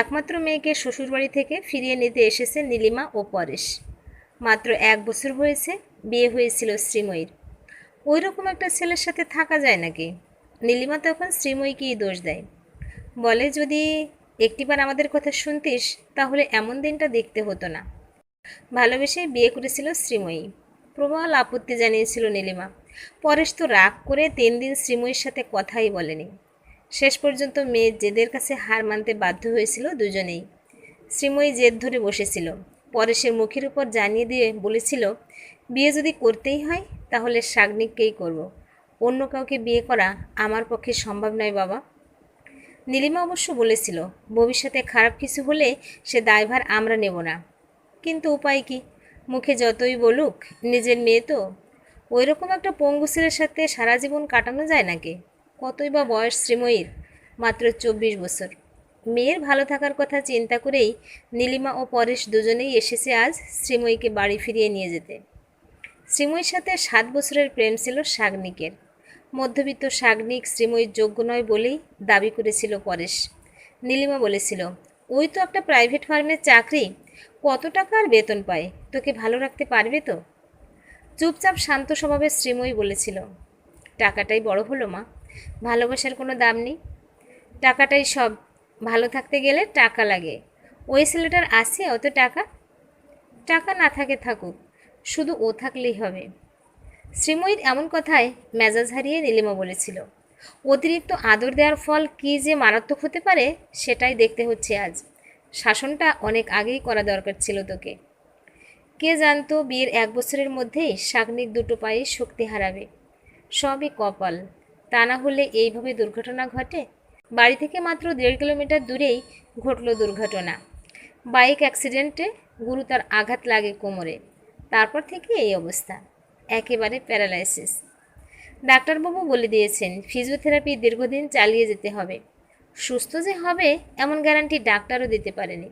একমাত্র মেয়েকে শ্বশুরবাড়ি থেকে ফিরিয়ে নিতে এসেছে নীলিমা ও পরেশ। মাত্র এক বছর হয়েছে, বিয়ে হয়েছিল শ্রীময়ীর। ওই রকম একটা ছেলের সাথে থাকা যায় নাকি? নীলিমা তখন শ্রীময়ীকেই দোষ দেয়। বলে, যদি একটিবার আমাদের কথা শুনতিস, তাহলে এমন দিনটা দেখতে হতো না। ভালোবেসে বিয়ে করেছিল শ্রীময়ী। প্রবল আপত্তি জানিয়েছিল নীলিমা। পরেশ তো রাগ করে তিন দিন শ্রীময়ীর সাথে কথাই বলেনি। শেষ পর্যন্ত মেয়ে জেদের কাছে হার মানতে বাধ্য হয়েছিল দুজনেই। শ্রীময়ী জেদ ধরে বসেছিল। পরেশের মুখের উপর জানিয়ে দিয়ে বলেছিল, বিয়ে যদি করতেই হয়, তাহলে সাগ্নিককেই করব। অন্য কাউকে বিয়ে করা আমার পক্ষে সম্ভব নয়, বাবা। নীলিমা অবশ্য বলেছিল, ভবিষ্যতে খারাপ কিছু হলে সে দায়ভার আমরা নেব না। কিন্তু উপায় কি? মুখে যতই বলুক, নিজের মেয়ে তো। ওই রকম একটা পঙ্গু ছেলের সাথে সারা জীবন কাটানো যায় নাকি? কতই বা বয়স শ্রীময়ীর? মাত্র চব্বিশ বছর। মেয়ের ভালো থাকার কথা চিন্তা করেই নীলিমা ও পরেশ দুজনেই এসেছে আজ শ্রীময়ীকে বাড়ি ফিরিয়ে নিয়ে যেতে। শ্রীময়ীর সাথে সাত বছরের প্রেম ছিল শাগনিকের মধ্যবিত্ত শাগনিক শ্রীময়ীর যোগ্য নয় বলেই দাবি করেছিল পরেশ। নীলিমা বলেছিল, ওই তো একটা প্রাইভেট ফার্মের চাকরি, কত টাকা আর বেতন পায়? তোকে ভালো রাখতে পারবে তো? চুপচাপ শান্ত স্বভাবে শ্রীময়ী বলেছিল, টাকাটাই বড় হলো মা। ভালোবাসার কোনো দাম নেই। টাকাটাই সব। ভালো থাকতে গেলে টাকা লাগে। ওই ছেলেটার আছে অত টাকা? টাকা না থাকে থাকুক, শুধু ও থাকলেই হবে। শ্রীময়ীর এমন কথায় মেজাজ হারিয়ে নীলিমা বলেছিল, অতিরিক্ত আদর দেওয়ার ফল কী যে মারাত্মক হতে পারে সেটাই দেখতে হচ্ছে আজ। শাসনটা অনেক আগেই করা দরকার ছিল তোকে। কে জানতো বিয়ের এক বছরের মধ্যেই শাগনিক দুটো পায়ে শক্তি হারাবে। সবই কপাল। তা না হলে এইভাবে দুর্ঘটনা ঘটে? বাড়ি থেকে মাত্র দেড় কিলোমিটার দূরেই ঘটল দুর্ঘটনা। বাইক অ্যাক্সিডেন্টে গুরুতর আঘাত লাগে কোমরে। তারপর থেকে এই অবস্থা। একেবারে প্যারালাইসিস। ডাক্তারবাবু বলে দিয়েছেন, ফিজিওথেরাপি দীর্ঘদিন চালিয়ে যেতে হবে। সুস্থ যে হবে, এমন গ্যারান্টি ডাক্তারও দিতে পারেনি।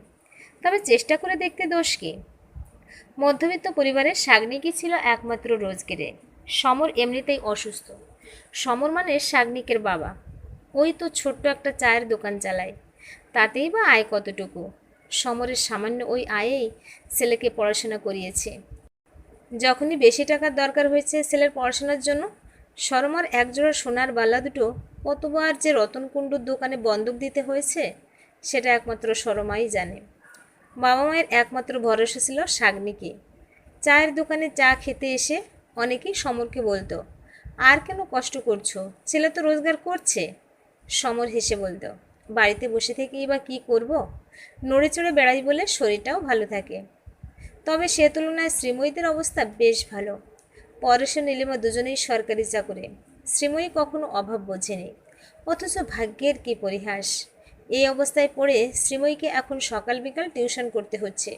তবে চেষ্টা করে দেখতে দোষ কি? মধ্যবিত্ত পরিবারের শাগনিকই ছিল একমাত্র রোজগেরে। সমর এমনিতেই অসুস্থ। সমর মানে শাগনিকের বাবা। ওই তো ছোট্ট একটা চায়ের দোকান চালায়। তাতেই বা আয় কতটুকু? সমরের সামান্য ওই আয়েই ছেলেকে পড়াশোনা করিয়েছে। যখনই বেশি টাকার দরকার হয়েছে ছেলের পড়াশোনার জন্য, শর্মার একজোড়া সোনার বালা দুটো কতবার যে রতনকুণ্ডুর দোকানে বন্ধক দিতে হয়েছে, সেটা একমাত্র শরমাই জানে। বাবা মায়ের একমাত্র ভরসা ছিল শাগনিকে। চায়ের দোকানে চা খেতে এসে অনেকেই সমরকে বলতো আর কেন কষ্ট করছ? ছেলে তো রোজগার করছে, সমর হেসে বলতো। বাড়িতে বসে থেকেই বা কী করব? নড়ে চড়ে বেড়াই বলে শরীরটাও ভালো থাকে। তবে সে তুলনায় শ্রীময়ীদের অবস্থা বেশ ভালো। পরেশ নীলিমা দুজনেই সরকারি চাকরে। শ্রীময়ী কখনো অভাব বোঝেনি। অথচ ভাগ্যের কি পরিহাস? এই অবস্থায় পড়ে শ্রীময়ীকে এখন সকাল বিকাল টিউশন করতে হচ্ছে।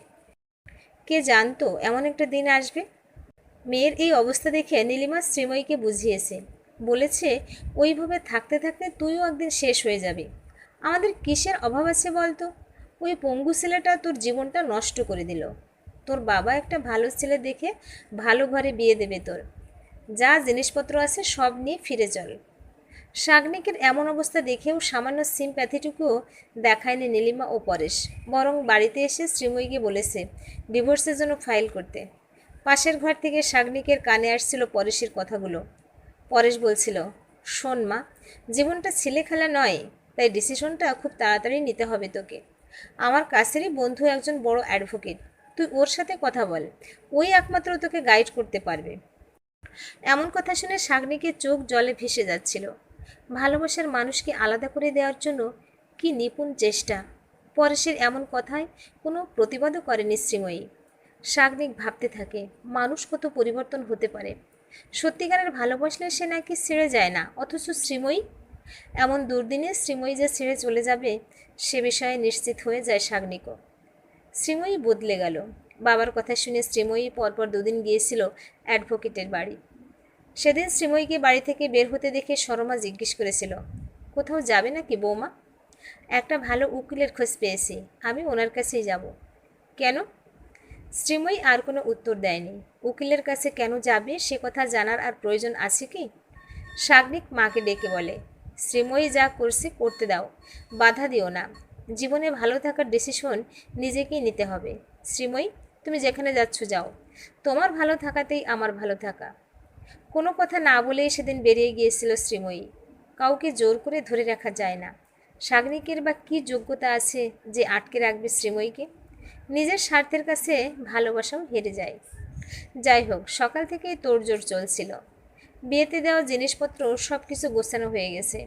কে জানতো, এমন একটা দিন আসবে মেয়ের এই অবস্থা দেখে নীলিমা শ্রীময়ীকে বুঝিয়েছে। বলেছে, ওইভাবে থাকতে থাকতে তুইও একদিন শেষ হয়ে যাবি। আমাদের কিসের অভাব আছে বলতো? ওই পঙ্গু ছেলেটা তোর জীবনটা নষ্ট করে দিল। তোর বাবা একটা ভালো ছেলে দেখে ভালো ঘরে বিয়ে দেবে তোর। যা জিনিসপত্র আছে সব নিয়ে ফিরে চল। শাগনিকের এমন অবস্থা দেখেও সামান্য সিম্প্যাথিটুকুও দেখায়নি নীলিমা ও পরেশ। বরং বাড়িতে এসে শ্রীময়ীকে বলেছে, ডিভোর্সের জন্য ফাইল করতে। পাশের ঘর থেকে শাগনিকের কানে আসছিল পরেশের কথাগুলো। পরেশ বলছিল, শোন মা, জীবনটা ছেলে খেলা নয়, তাই ডিসিশনটা খুব তাড়াতাড়ি নিতে হবে তোকে। আমার কাছেরই বন্ধু একজন বড় অ্যাডভোকেট তুই ওর সাথে কথা বল, ওই একমাত্র তোকে গাইড করতে পারবে এমন কথা শুনে শাগনিকের চোখ জলে ভেসে যাচ্ছিল। ভালোবাসার মানুষকে আলাদা করে দেওয়ার জন্য কি নিপুণ চেষ্টা। পরেশের এমন কথায় কোনো প্রতিবাদও করেনি শ্রীময়ী। শাগনিক ভাবতে থাকে, মানুষ কত পরিবর্তন হতে পারে? সত্যিকারের ভালোবাসলে সে নাকি ছেড়ে যায় না, অথচ শ্রীময়ী? এমন দুর্দিনে শ্রীময়ী যে ছেড়ে চলে যাবে, সে বিষয়ে নিশ্চিত হয়ে যায় শাগনিকও শ্রীময়ী বদলে গেল। বাবার কথা শুনে শ্রীময়ী পরপর দুদিন গিয়েছিল অ্যাডভোকেটের বাড়ি। সেদিন শ্রীময়ীকে বাড়ি থেকে বের হতে দেখে শর্মা জিজ্ঞেস করেছিল, কোথাও যাবে নাকি বৌমা? একটা ভালো উকিলের খোঁজ পেয়েছি, আমি ওনার কাছেই যাব। কেন? শ্রীময়ী আর কোনো উত্তর দেয়নি। উকিলের কাছে কেন যাবে, সে কথা জানার আর প্রয়োজন আছে কি? সাগ্নিক মাকে ডেকে বলে, শ্রীময়ী যা করছে করতে দাও, বাধা দিও না। জীবনে ভালো থাকার ডিসিশন নিজেকেই নিতে হবে। শ্রীময়ী, তুমি যেখানে যাচ্ছ যাও। তোমার ভালো থাকাতেই আমার ভালো থাকা। কোনো কথা না বলেই সেদিন বেরিয়ে গিয়েছিল শ্রীময়ী। কাউকে জোর করে ধরে রাখা যায় না। সাগনিকের বা কী যোগ্যতা আছে যে আটকে রাখবে শ্রীময়ীকে? নিজের স্বার্থের কাছে ভালোবাসাও হেরে যায়। যাই হোক, সকাল থেকেই তোড়জোড় চলছিল। বিয়েতে দেওয়া জিনিসপত্র সব কিছু গোছানো হয়ে গেছে।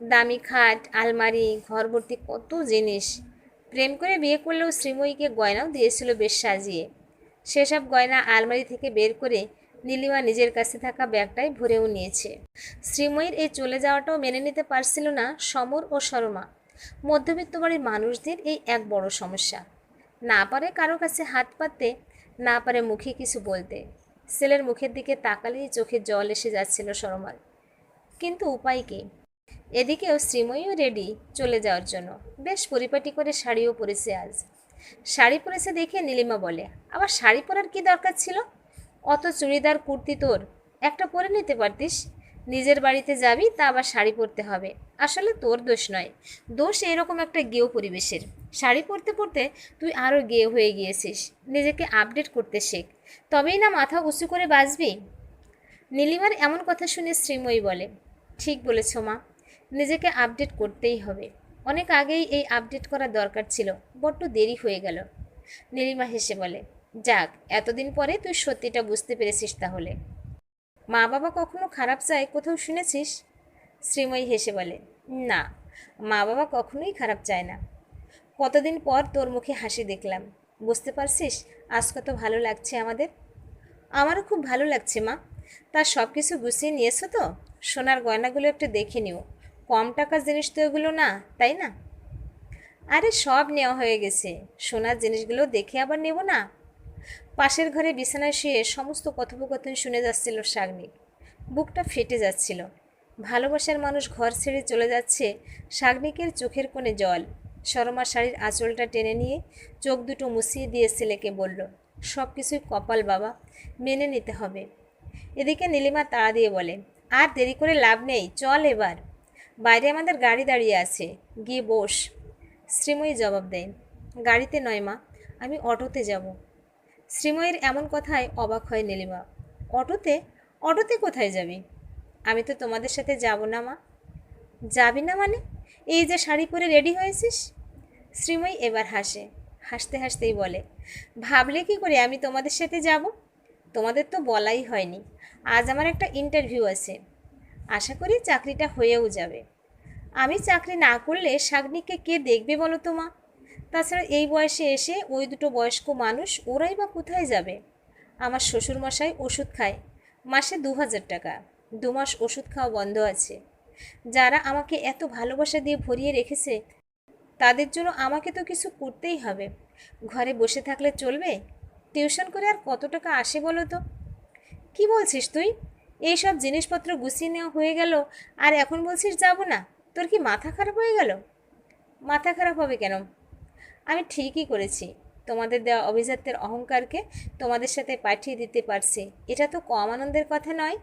দামি খাট, আলমারি ঘর ভর্তি কত জিনিস। প্রেম করে বিয়ে করলেও শ্রীময়ীকে গয়নাও দিয়েছিল বেশ সাজিয়ে। সেসব গয়না আলমারি থেকে বের করে নীলিমা নিজের কাছে থাকা ব্যাগটাই ভরেও নিয়েছে। শ্রীময়ীর এই চলে যাওয়াটাও মেনে নিতে পারছিল না সমর ও শর্মা মধ্যবিত্ত বাড়ির মানুষদের এই এক বড় সমস্যা। না পারে কারও কাছে হাত পাততে, না পারে মুখে কিছু বলতে। ছেলের মুখের দিকে তাকালেই চোখে জল এসে যাচ্ছিল শর্মার কিন্তু উপায় কী? এদিকেও শ্রীময়ীও রেডি চলে যাওয়ার জন্য। বেশ পরিপাটি করে শাড়িও পরেছে আজ। শাড়ি পরেছে দেখে নীলিমা বলে, আবার শাড়ি পরার কি দরকার ছিল? অত চুড়িদার কুর্তি তোর, একটা পরে নিতে পারতিস? নিজের বাড়িতে যাবি, তা আবার শাড়ি পরতে হবে। আসলে তোর দোষ নয়। দোষ এরকম একটা গেও পরিবেশের। শাড়ি পরতে পরতে তুই আরও গেয়ে হয়ে গিয়েছিস। নিজেকে আপডেট করতে শেখ। তবেই না মাথা উঁচু করে বাঁচবি নীলিমার এমন কথা শুনে শ্রীময়ী বলে, ঠিক বলেছ মা, নিজেকে আপডেট করতেই হবে। অনেক আগেই এই আপডেট করা দরকার ছিল। বড্ড দেরি হয়ে গেল। নীলিমা হেসে বলে, যাক, এতদিন পরে তুই সত্যিটা বুঝতে পেরেছিস তাহলে। মা বাবা কখনো খারাপ চায় কোথাও শুনেছিস? শ্রীময়ী হেসে বলে, না মা বাবা কখনোই খারাপ চায় না। কতদিন পর তোর মুখে হাসি দেখলাম। বুঝতে পারছিস আজ কত ভালো লাগছে আমাদের? আমারও খুব ভালো লাগছে মা। তার সব কিছু গুছিয়ে নিয়েছো তো? সোনার গয়নাগুলো একটু দেখে নিও। কম টাকার জিনিস তো এগুলো না, তাই না? আরে সব নেওয়া হয়ে গেছে। সোনার জিনিসগুলো দেখে আবার নেব না? পাশের ঘরে বিছানায় শুয়ে সমস্ত কথোপকথন শুনে যাচ্ছিল শাগনিক বুকটা ফেটে যাচ্ছিল। ভালোবাসার মানুষ ঘর ছেড়ে চলে যাচ্ছে শাগনিকের চোখের কোণে জল। শর্মা শাড়ির আঁচলটা টেনে নিয়ে চোখ দুটো মুছিয়ে দিয়ে ছেলেকে বলল, সব কিছুই কপাল বাবা, মেনে নিতে হবে। এদিকে নীলিমা তাড়া দিয়ে বলে, আর দেরি করে লাভ নেই, চল এবার। বাইরে আমাদের গাড়ি দাঁড়িয়ে আছে, গিয়ে বস। শ্রীময়ী জবাব দেয়, গাড়িতে নয় মা, আমি অটোতে যাব। শ্রীময়ীর এমন কথায় অবাক হয় নীলিমা। অটোতে? অটোতে কোথায় যাবি? আমি তো তোমাদের সাথে যাব না, মা। যাবি না মানে? এই যে শাড়ি পরে রেডি হয়েছিস? শ্রীময়ী এবার হাসে, হাসতে হাসতেই বলে, ভাবলে কি করে আমি তোমাদের সাথে যাব? তোমাদের তো বলাই হয়নি। আজ আমার একটা ইন্টারভিউ আছে। আশা করি চাকরিটা হয়েও যাবে। আমি চাকরি না করলে শাগনিককে কে দেখবে বলো তো, মা? তাছাড়া এই বয়সে এসে ওই দুটো বয়স্ক মানুষ ওরাই বা কোথায় যাবে? আমার শ্বশুরমশাই ওষুধ খায়। মাসে দু হাজার টাকা। দু মাস ওষুধ খাওয়া বন্ধ আছে। যারা আমাকে এত ভালোবাসা দিয়ে ভরিয়ে রেখেছে, তাদের জন্য আমাকে তো কিছু করতেই হবে। ঘরে বসে থাকলে চলবে? টিউশন করে আর কত টাকা আসে বলো তো? কি বলছিস তুই? এই সব জিনিসপত্র গুছিয়ে নেওয়া হয়ে গেল, আর এখন বলছিস যাব না? তোর কি মাথা খারাপ হয়ে গেল? মাথা খারাপ হবে কেন? আমি ঠিকই করেছি। তোমাদের দেওয়া অভিজাত্যের অহংকারকে তোমাদের সাথে পাঠিয়ে দিতে পারছি। এটা তো কম আনন্দের কথা নয়।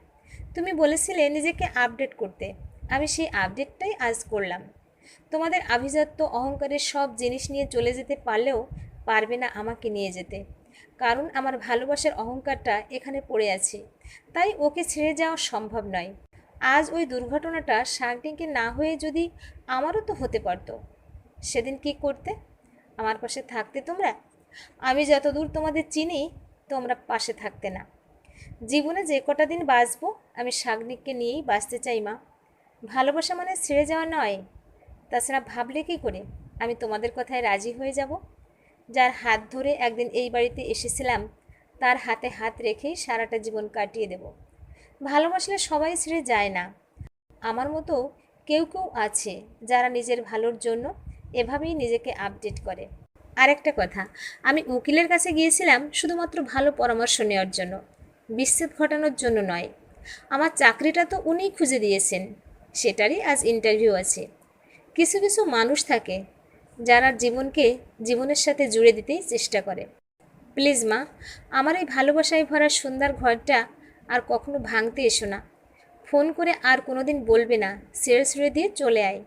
তুমি বলেছিলে নিজেকে আপডেট করতে। আমি সেই আপডেটটাই আজ করলাম। তোমাদের আভিজাত্য, অহংকারের সব জিনিস নিয়ে চলে যেতে পারলেও পারবে না আমাকে নিয়ে যেতে। কারণ আমার ভালোবাসার অহংকারটা এখানে পড়ে আছে। তাই ওকে ছেড়ে যাওয়া সম্ভব নয়। আজ ওই দুর্ঘটনাটা শার্কটিংকে না হয়ে যদি আমারও তো হতে পারতো। সেদিন কি করতে? আমার পাশে থাকতে তোমরা? আমি যতদূর তোমাদের চিনি, তোমরা পাশে থাকতে না। জীবনে যে কটা দিন বাঁচবো, আমি শাগনিককে নিয়েই বাঁচতে চাই, মা। ভালোবাসা মানে ছেড়ে যাওয়া নয়। তাছাড়া ভাবলে কি করে? আমি তোমাদের কথায় রাজি হয়ে যাব। যার হাত ধরে একদিন এই বাড়িতে এসেছিলাম, তার হাতে হাত রেখেই সারাটা জীবন কাটিয়ে দেব। ভালোবাসলে সবাই ছেড়ে যায় না। আমার মতো কেউ কেউ আছে যারা নিজের ভালোর জন্য এভাবেই নিজেকে আপডেট করে। আরেকটা কথা, আমি উকিলের কাছে গিয়েছিলাম শুধুমাত্র ভালো পরামর্শ নেওয়ার জন্য, বিচ্ছেদ ঘটানোর জন্য নয়। আমার চাকরিটা তো উনিই খুঁজে দিয়েছেন, সেটারই আজ ইন্টারভিউ আছে। কিছু কিছু মানুষ থাকে, যারা জীবনকে জীবনের সাথে জুড়ে দিতেই চেষ্টা করে। প্লিজ মা, আমার এই ভালোবাসায় ভরা সুন্দর ঘরটা আর কখনো ভাঙতে এসো না। ফোন করে আর কোনো দিন বলবে না, ছেড়ে ছেড়ে দিয়ে চলে আয়।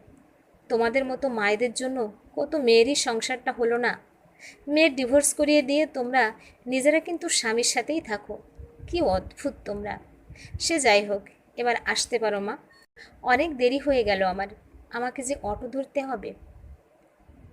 তোমাদের মতো মায়েদের জন্য কত মেয়েরই সংসারটা হলো না। মেয়ের ডিভোর্স করিয়ে দিয়ে তোমরা নিজেরা কিন্তু স্বামীর সাথেই থাকো। কি অদ্ভুত তোমরা। সে যাই হোক, এবার আসতে পারো মা। অনেক দেরি হয়ে গেল আমার। আমাকে যে অটো ধরতে হবে।